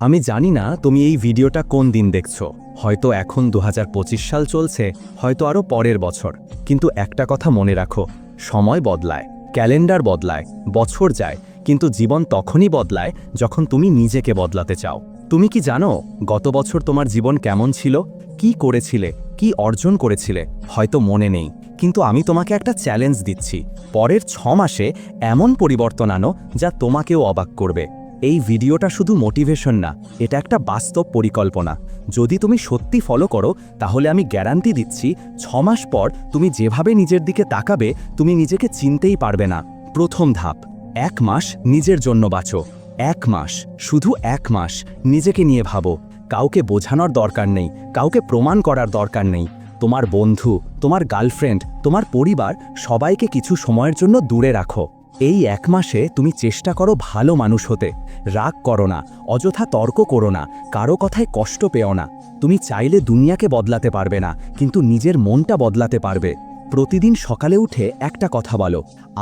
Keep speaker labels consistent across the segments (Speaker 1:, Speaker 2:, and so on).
Speaker 1: আমি জানি না তুমি এই ভিডিওটা কোন দিন দেখছ। হয়তো এখন দু হাজার পঁচিশ সাল চলছে, হয়তো আরও পরের বছর। কিন্তু একটা কথা মনে রাখো, সময় বদলায়, ক্যালেন্ডার বদলায়, বছর যায়, কিন্তু জীবন তখনই বদলায় যখন তুমি নিজেকে বদলাতে চাও। তুমি কি জানো, গত বছর তোমার জীবন কেমন ছিল? কি করেছিলে? কি অর্জন করেছিলে? হয়তো মনে নেই, কিন্তু আমি তোমাকে একটা চ্যালেঞ্জ দিচ্ছি। পরের ছ মাসে এমন পরিবর্তন আনো যা তোমাকেও অবাক করবে। এই ভিডিওটা শুধু মোটিভেশন না, এটা একটা বাস্তব পরিকল্পনা। যদি তুমি সত্যি ফলো করো, তাহলে আমি গ্যারান্টি দিচ্ছি, ছ মাস পর তুমি যেভাবে নিজের দিকে তাকাবে, তুমি নিজেকে চিনতেই পারবে না। প্রথম ধাপ, এক মাস নিজের জন্য বাঁচো। এক মাস, শুধু এক মাস, নিজেকে নিয়ে ভাবো। কাউকে বোঝানোর দরকার নেই, কাউকে প্রমাণ করার দরকার নেই। তোমার বন্ধু, তোমার গার্লফ্রেন্ড তোমার পরিবার, সবাইকে কিছু সময়ের জন্য দূরে রাখো। এই এক মাসে তুমি চেষ্টা করো ভালো মানুষ হতে। রাগ করো না, অযথা তর্ক করো না, কারও কথায় কষ্ট পেও না। তুমি চাইলে দুনিয়াকে বদলাতে পারবে না, কিন্তু নিজের মনটা বদলাতে পারবে। প্রতিদিন সকালে উঠে একটা কথা বলো,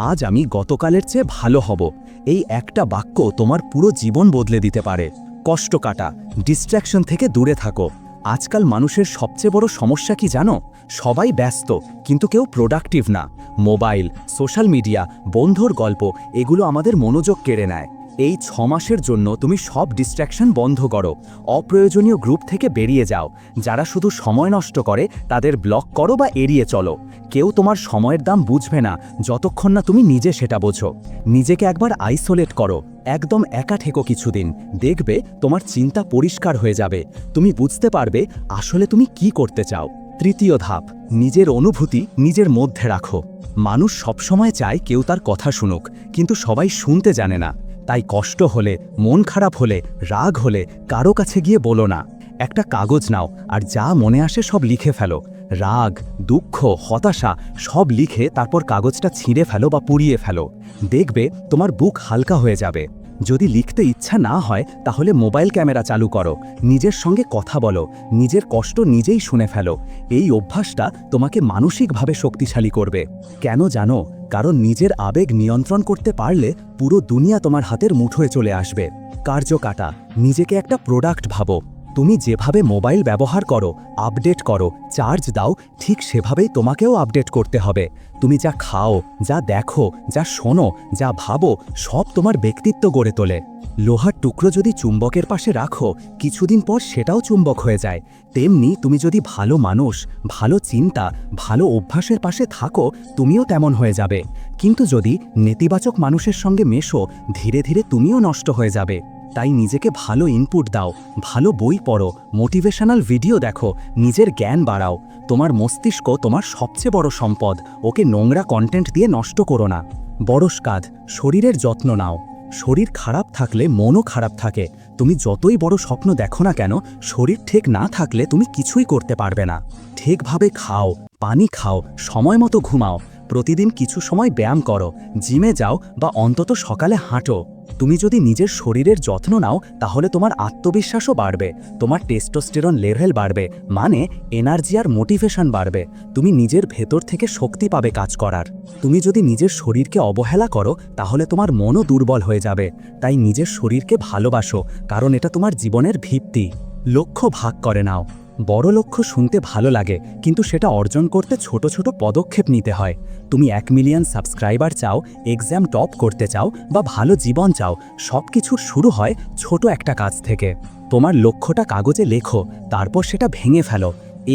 Speaker 1: আজ আমি গতকালের চেয়ে ভালো হব। এই একটা বাক্য তোমার পুরো জীবন বদলে দিতে পারে। কষ্ট কাটা ডিস্ট্র্যাকশন থেকে দূরে থাকো। আজকাল মানুষের সবচেয়ে বড় সমস্যা কি জানো? সবাই ব্যস্ত, কিন্তু কেউ প্রোডাক্টিভ না। মোবাইল সোশ্যাল মিডিয়া বন্ধুর গল্প, এগুলো আমাদের মনোযোগ কেড়ে নেয়। এই ছ মাসের জন্য তুমি সব ডিস্ট্র্যাকশন বন্ধ করো। অপ্রয়োজনীয় গ্রুপ থেকে বেরিয়ে যাও। যারা শুধু সময় নষ্ট করে, তাদের ব্লক করো বা এড়িয়ে চলো। কেউ তোমার সময়ের দাম বুঝবে না, যতক্ষণ না তুমি নিজে সেটা বোঝো। নিজেকে একবার আইসোলেট করো। একদম একা ঠেকো কিছুদিন। দেখবে তোমার চিন্তা পরিষ্কার হয়ে যাবে। তুমি বুঝতে পারবে আসলে তুমি কি করতে চাও। তৃতীয় ধাপ, নিজের অনুভূতি নিজের মধ্যে রাখো। মানুষ সবসময় চায় কেউ তার কথা শুনুক, কিন্তু সবাই শুনতে জানে না। তাই কষ্ট হলে, মন খারাপ হলে, রাগ হলে কারও কাছে গিয়ে বলো না। একটা কাগজ নাও আর যা মনে আসে সব লিখে ফেলো। রাগ, দুঃখ, হতাশা সব লিখে তারপর কাগজটা ছিঁড়ে ফেলো বা পুড়িয়ে ফেলো। দেখবে তোমার বুক হালকা হয়ে যাবে। যদি লিখতে ইচ্ছা না হয়, তাহলে মোবাইল ক্যামেরা চালু করো। নিজের সঙ্গে কথা বলো। নিজের কষ্ট নিজেই শুনে ফেলো। এই অভ্যাসটা তোমাকে মানসিকভাবে শক্তিশালী করবে। কেন জানো? কারণ নিজের আবেগ নিয়ন্ত্রণ করতে পারলে পুরো দুনিয়া তোমার হাতের মুঠোয় চলে আসবে। কার্য কাটা নিজেকে একটা প্রোডাক্ট ভাবো। তুমি যেভাবে মোবাইল ব্যবহার করো, আপডেট করো, চার্জ দাও, ঠিক সেভাবেই তোমাকেও আপডেট করতে হবে। তুমি যা খাও, যা দেখো, যা শোনো, যা ভাবো, সব তোমার ব্যক্তিত্ব গড়ে তোলে। লোহার টুকরো যদি চুম্বকের পাশে রাখো, কিছুদিন পর সেটাও চুম্বক হয়ে যায়। তেমনি তুমি যদি ভালো মানুষ, ভালো চিন্তা, ভালো অভ্যাসের পাশে থাকো, তুমিও তেমন হয়ে যাবে। কিন্তু যদি নেতিবাচক মানুষের সঙ্গে মেশো, ধীরে ধীরে তুমিও নষ্ট হয়ে যাবে। তাই নিজেকে ভালো ইনপুট দাও, ভালো বই পড়ো মোটিভেশনাল ভিডিও দেখো, নিজের জ্ঞান বাড়াও। তোমার মস্তিষ্ক তোমার সবচেয়ে বড় সম্পদ, ওকে নোংরা কন্টেন্ট দিয়ে নষ্ট করো না। বড়স্কাদ শরীরের যত্ন নাও। শরীর খারাপ থাকলে মনও খারাপ থাকে। তুমি যতই বড় স্বপ্ন দেখো না কেন, শরীর ঠিক না থাকলে তুমি কিছুই করতে পারবে না। ঠিকভাবে খাও, পানি খাও, সময় মতো ঘুমাও। প্রতিদিন কিছু সময় ব্যায়াম করো জিমে যাও বা অন্তত সকালে হাঁটো। তুমি যদি নিজের শরীরের যত্ন নাও, তাহলে তোমার আত্মবিশ্বাসও বাড়বে, তোমার টেস্টোস্টেরন লেভেল বাড়বে মানে এনার্জি আর মোটিভেশন বাড়বে। তুমি নিজের ভেতর থেকে শক্তি পাবে কাজ করার। তুমি যদি নিজের শরীরকে অবহেলা করো, তাহলে তোমার মনও দুর্বল হয়ে যাবে। তাই নিজের শরীরকে ভালোবাসো, কারণ এটা তোমার জীবনের ভিত্তি। লক্ষ্য ভাগ করে নাও। বড় লক্ষ্য শুনতে ভালো লাগে, কিন্তু সেটা অর্জন করতে ছোট ছোট পদক্ষেপ নিতে হয়। তুমি এক মিলিয়ন সাবস্ক্রাইবার চাও, এক্সাম টপ করতে চাও বা ভালো জীবন চাও সব কিছুর শুরু হয় ছোট একটা কাজ থেকে। তোমার লক্ষ্যটা কাগজে লেখো, তারপর সেটা ভেঙে ফেলো।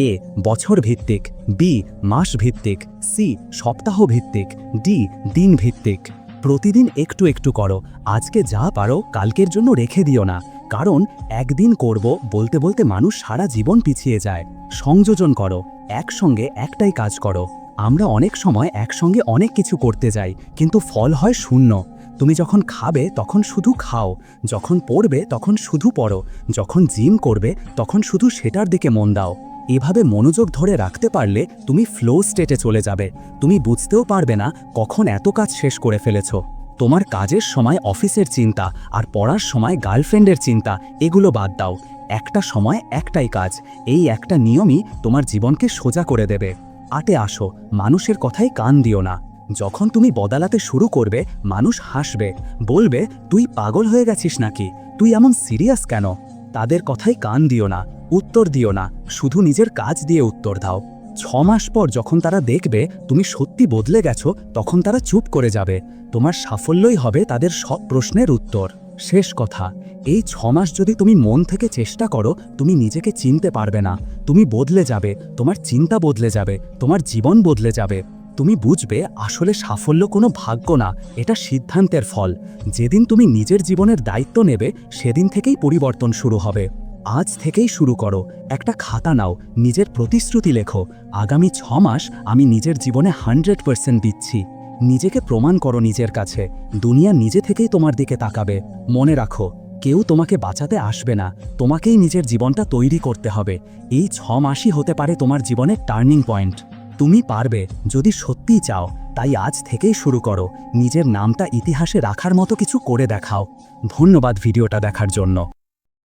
Speaker 1: এ, বছর ভিত্তিক, বি, মাস ভিত্তিক, সি, সপ্তাহ ভিত্তিক, ডি, দিন ভিত্তিক। প্রতিদিন একটু একটু করো, আজকে যা পারো কালকের জন্য রেখে দিও না। কারণ একদিন করব বলতে বলতে মানুষ সারা জীবন পিছিয়ে যায়। সংযোজন করো, একসঙ্গে একটাই কাজ করো। আমরা অনেক সময় একসঙ্গে অনেক কিছু করতে যাই, কিন্তু ফল হয় শূন্য। তুমি যখন খাবে তখন শুধু খাও, যখন পড়বে তখন শুধু পড়ো, যখন জিম করবে তখন শুধু সেটার দিকে মন দাও। এভাবে মনোযোগ ধরে রাখতে পারলে তুমি ফ্লো স্টেটে চলে যাবে। তুমি বুঝতেও পারবে না কখন এত কাজ শেষ করে ফেলেছো। তোমার কাজের সময় অফিসের চিন্তা আর পড়ার সময় গার্লফ্রেন্ডের চিন্তা, এগুলো বাদ দাও। একটা সময় একটাই কাজ, এই একটা নিয়মই তোমার জীবনকে সোজা করে দেবে। আটে আসো, মানুষের কথাই কান দিও না। যখন তুমি বদালাতে শুরু করবে, মানুষ হাসবে, বলবে, তুই পাগল হয়ে গেছিস নাকি? তুই এমন সিরিয়াস কেন?
Speaker 2: তাদের কথাই কান দিও না, উত্তর দিও না, শুধু নিজের কাজ দিয়ে উত্তর দাও। ছ মাস পর যখন তারা দেখবে তুমি সত্যি বদলে গেছো, তখন তারা চুপ করে যাবে। তোমার সাফল্যই হবে তাদের সব প্রশ্নের উত্তর। শেষ কথা, এই ছ মাস যদি তুমি মন থেকে চেষ্টা করো, তুমি নিজেকে চিনতে পারবে না। তুমি বদলে যাবে, তোমার চিন্তা বদলে যাবে, তোমার জীবন বদলে যাবে। তুমি বুঝবে, আসলে সাফল্য কোনো ভাগ্য না, এটা সিদ্ধান্তের ফল। যেদিন তুমি নিজের জীবনের দায়িত্ব নেবে, সেদিন থেকেই পরিবর্তন শুরু হবে। আজ থেকেই শুরু করো। একটা খাতা নাও, নিজের প্রতিশ্রুতি লেখো। আগামী ছ মাস আমি নিজের জীবনে হান্ড্রেড পার্সেন্ট দিচ্ছি। নিজেকে প্রমাণ করো নিজের কাছে। দুনিয়া নিজে থেকেই তোমার দিকে তাকাবে। মনে রাখো, কেউ তোমাকে বাঁচাতে আসবে না। তোমাকেই নিজের জীবনটা তৈরি করতে হবে। এই ছ মাসই হতে পারে তোমার জীবনের টার্নিং পয়েন্ট। তুমি পারবে, যদি সত্যিই চাও। তাই আজ থেকেই শুরু করো। নিজের নামটা ইতিহাসে রাখার মতো কিছু করে দেখাও। ধন্যবাদ ভিডিওটা দেখার জন্য।